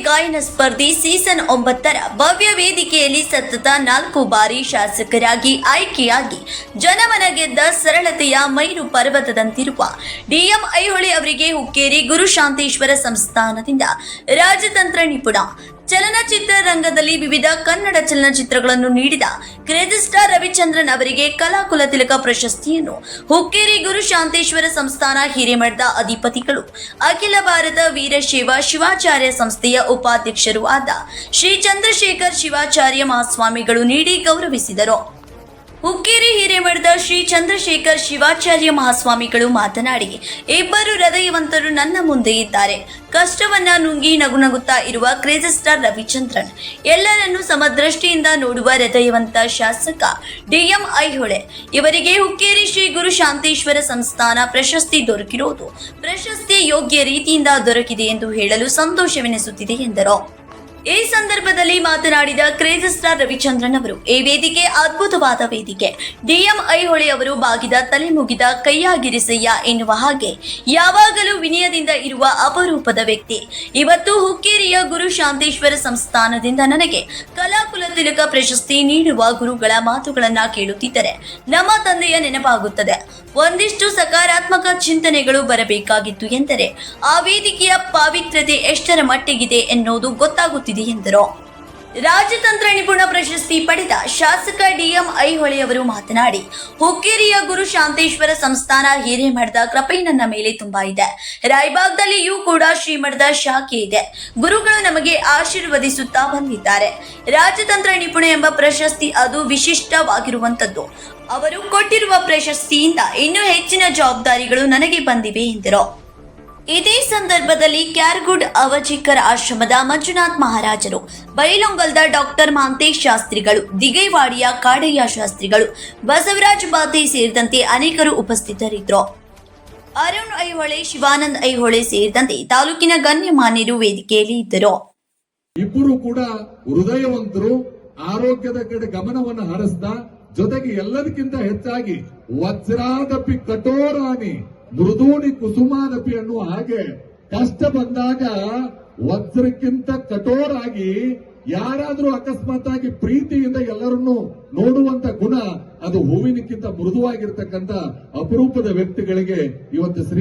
ಗಾಯನ ಸ್ಪರ್ಧಿ ಸೀಸನ್ ಒಂಬತ್ತರ ಭವ್ಯ ವೇದಿಕೆಯಲ್ಲಿ ಸತತ ನಾಲ್ಕು ಬಾರಿ ಶಾಸಕರಾಗಿ ಆಯ್ಕೆಯಾಗಿ ಜನಮನ ಗೆದ್ದ ಸರಳತೆಯ ಮೈರು ಪರ್ವತದಂತಿರುವ ಡಿಎಂ ಐಹೊಳೆ ಅವರಿಗೆ ಹುಕ್ಕೇರಿ ಗುರುಶಾಂತೇಶ್ವರ ಸಂಸ್ಥಾನದಿಂದ ರಾಜತಂತ್ರ ನಿಪುಣ ಚಲನಚಿತ್ರ ರಂಗದಲ್ಲಿ ವಿವಿಧ ಕನ್ನಡ ಚಲನಚಿತ್ರಗಳನ್ನು ನೀಡಿದ ಕ್ರೇಜಿ ಸ್ಟಾರ್ ರವಿಚಂದ್ರನ್ ಅವರಿಗೆ ಕಲಾಕುಲ ತಿಲಕ ಪ್ರಶಸ್ತಿಯನ್ನು. ಹುಕ್ಕೇರಿ ಗುರು ಶಾಂತೇಶ್ವರ ಸಂಸ್ಥಾನ ಹಿರೇಮಠದ ಅಧಿಪತಿಗಳು, ಅಖಿಲ ಭಾರತ ವೀರಶೈವ ಶಿವಾಚಾರ್ಯ ಸಂಸ್ಥೆಯ ಉಪಾಧ್ಯಕ್ಷರೂ ಆದ ಶ್ರೀ ಚಂದ್ರಶೇಖರ್ ಶಿವಾಚಾರ್ಯ ಮಹಾಸ್ವಾಮಿಗಳು ನೀಡಿ ಗೌರವಿಸಿದರು. ಹುಕ್ಕೇರಿ ಹಿರೇಮಠದ ಶ್ರೀ ಚಂದ್ರಶೇಖರ್ ಶಿವಾಚಾರ್ಯ ಮಹಾಸ್ವಾಮಿಗಳು ಮಾತನಾಡಿ, ಇಬ್ಬರು ಹೃದಯವಂತರು ನನ್ನ ಮುಂದೆ ಇದ್ದಾರೆ. ಕಷ್ಟವನ್ನ ನುಂಗಿ ನಗುನಗುತ್ತಾ ಇರುವ ಕ್ರೇಜಿ ಸ್ಟಾರ್ ರವಿಚಂದ್ರನ್, ಎಲ್ಲರನ್ನು ಸಮದೃಷ್ಟಿಯಿಂದ ನೋಡುವ ಹೃದಯವಂತ ಶಾಸಕ ಡಿಎಂ ಐಹೊಳೆ. ಇವರಿಗೆ ಹುಕ್ಕೇರಿ ಶ್ರೀ ಗುರು ಶಾಂತೇಶ್ವರ ಸಂಸ್ಥಾನ ಪ್ರಶಸ್ತಿ ದೊರಕಿರುವುದು ಪ್ರಶಸ್ತಿ ಯೋಗ್ಯ ರೀತಿಯಿಂದ ದೊರಕಿದೆ ಎಂದು ಹೇಳಲು ಸಂತೋಷವೆನಿಸುತ್ತಿದೆ ಎಂದರು. ಈ ಸಂದರ್ಭದಲ್ಲಿ ಮಾತನಾಡಿದ ಕ್ರೇಜ್ ರವಿಚಂದ್ರನ್ ಅವರು, ಈ ವೇದಿಕೆ ಅದ್ಭುತವಾದ ವೇದಿಕೆ. ಡಿಎಂ ಐಹೊಳೆ ಅವರು ಬಾಗಿದ ತಲೆ ಮುಗಿದ ಕೈಯಾಗಿರಿಸಯ್ಯ ಎನ್ನುವ ಹಾಗೆ ಯಾವಾಗಲೂ ವಿನಯದಿಂದ ಇರುವ ಅಪರೂಪದ ವ್ಯಕ್ತಿ. ಇವತ್ತು ಹುಕ್ಕೇರಿಯ ಗುರು ಶಾಂತೇಶ್ವರ ಸಂಸ್ಥಾನದಿಂದ ನನಗೆ ಕಲಾಕುಲ ತಿಲಕ ಪ್ರಶಸ್ತಿ ನೀಡುವ ಗುರುಗಳ ಮಾತುಗಳನ್ನ ಕೇಳುತ್ತಿದ್ದರೆ ನಮ್ಮ ತಂದೆಯ ನೆನಪಾಗುತ್ತದೆ. ಒಂದಿಷ್ಟು ಸಕಾರಾತ್ಮಕ ಚಿಂತನೆಗಳು ಬರಬೇಕಾಗಿತ್ತು ಎಂದರೆ, ಆ ವೇದಿಕೆಯ ಪಾವಿತ್ರ್ಯತೆ ಎಷ್ಟರ ಮಟ್ಟಿಗಿದೆ ಎನ್ನುವುದು ಗೊತ್ತಾಗುತ್ತಿದೆ ಎಂದರು. ರಾಜತಂತ್ರ ನಿಪುಣ ಪ್ರಶಸ್ತಿ ಪಡೆದ ಶಾಸಕ ಡಿಎಂ ಐಹೊಳೆ ಅವರು ಮಾತನಾಡಿ, ಹುಕ್ಕೇರಿಯ ಗುರು ಶಾಂತೇಶ್ವರ ಸಂಸ್ಥಾನ ಹಿರೇಮಠದ ಕೃಪೆ ನನ್ನ ಮೇಲೆ ತುಂಬಾ ಇದೆ. ರಾಯಬಾಗ್ದಲ್ಲಿಯೂ ಕೂಡ ಶ್ರೀಮಠದ ಶಾಖೆ ಇದೆ. ಗುರುಗಳು ನಮಗೆ ಆಶೀರ್ವದಿಸುತ್ತಾ ಬಂದಿದ್ದಾರೆ. ರಾಜತಂತ್ರ ನಿಪುಣ ಎಂಬ ಪ್ರಶಸ್ತಿ ಅದು ವಿಶಿಷ್ಟವಾಗಿರುವಂತದ್ದು ಅವರು ಕೊಟ್ಟಿರುವ ಪ್ರಶಸ್ತಿಯಿಂದ ಇನ್ನೂ ಹೆಚ್ಚಿನ ಜವಾಬ್ದಾರಿಗಳು ನನಗೆ ಬಂದಿವೆ ಎಂದರು. ಇದೇ ಸಂದರ್ಭದಲ್ಲಿ ಕ್ಯಾರ್ಗುಡ್ ಅವಚಿಕರ್ ಆಶ್ರಮದ ಮಂಜುನಾಥ್ ಮಹಾರಾಜರು, ಬೈಲೊಂಗಲ್ದ ಡಾಕ್ಟರ್ ಮಾಂತೇಶ್ ಶಾಸ್ತ್ರಿಗಳು, ದಿಗೈವಾಡಿಯ ಕಾಡಯ್ಯ ಶಾಸ್ತ್ರಿಗಳು, ಬಸವರಾಜ್ ಬಾತೆ ಸೇರಿದಂತೆ ಅನೇಕರು ಉಪಸ್ಥಿತರಿದ್ದರು. ಅರುಣ್ ಐಹೊಳೆ, ಶಿವಾನಂದ್ ಐಹೊಳೆ ಸೇರಿದಂತೆ ತಾಲೂಕಿನ ಗಣ್ಯಮಾನ್ಯರು ವೇದಿಕೆಯಲ್ಲಿ ಇದ್ದರು. ಇಬ್ಬರು ಕೂಡ ಹೃದಯವಂತರು, ಆರೋಗ್ಯದ ಕಡೆ ಗಮನವನ್ನು ಹರಿಸ್ತಾ ಜೊತೆಗೆ ಎಲ್ಲದಕ್ಕಿಂತ ಹೆಚ್ಚಾಗಿ ವಜ್ರಾದಪಿ ಕಠೋರಾನಿ ಮೃದೂನಿ ಕುಸುಮಾನಪಿ ಅನ್ನುವ ಹಾಗೆ ಕಷ್ಟ ಬಂದಾಗ ವಜ್ರಕ್ಕಿಂತ ಕಠೋರಾಗಿ ಯಾರಾದ್ರೂ ಅಕಸ್ಮಾತ್ ಆಗಿ ಪ್ರೀತಿಯಿಂದ ಎಲ್ಲರನ್ನೂ ನೋಡುವಂತ ಗುಣ ಅದು ಹೂವಿನಕ್ಕಿಂತ ಮೃದುವಾಗಿರ್ತಕ್ಕಂಥ ಅಪರೂಪದ ವ್ಯಕ್ತಿಗಳಿಗೆ ಇವತ್ತು ಶ್ರೀ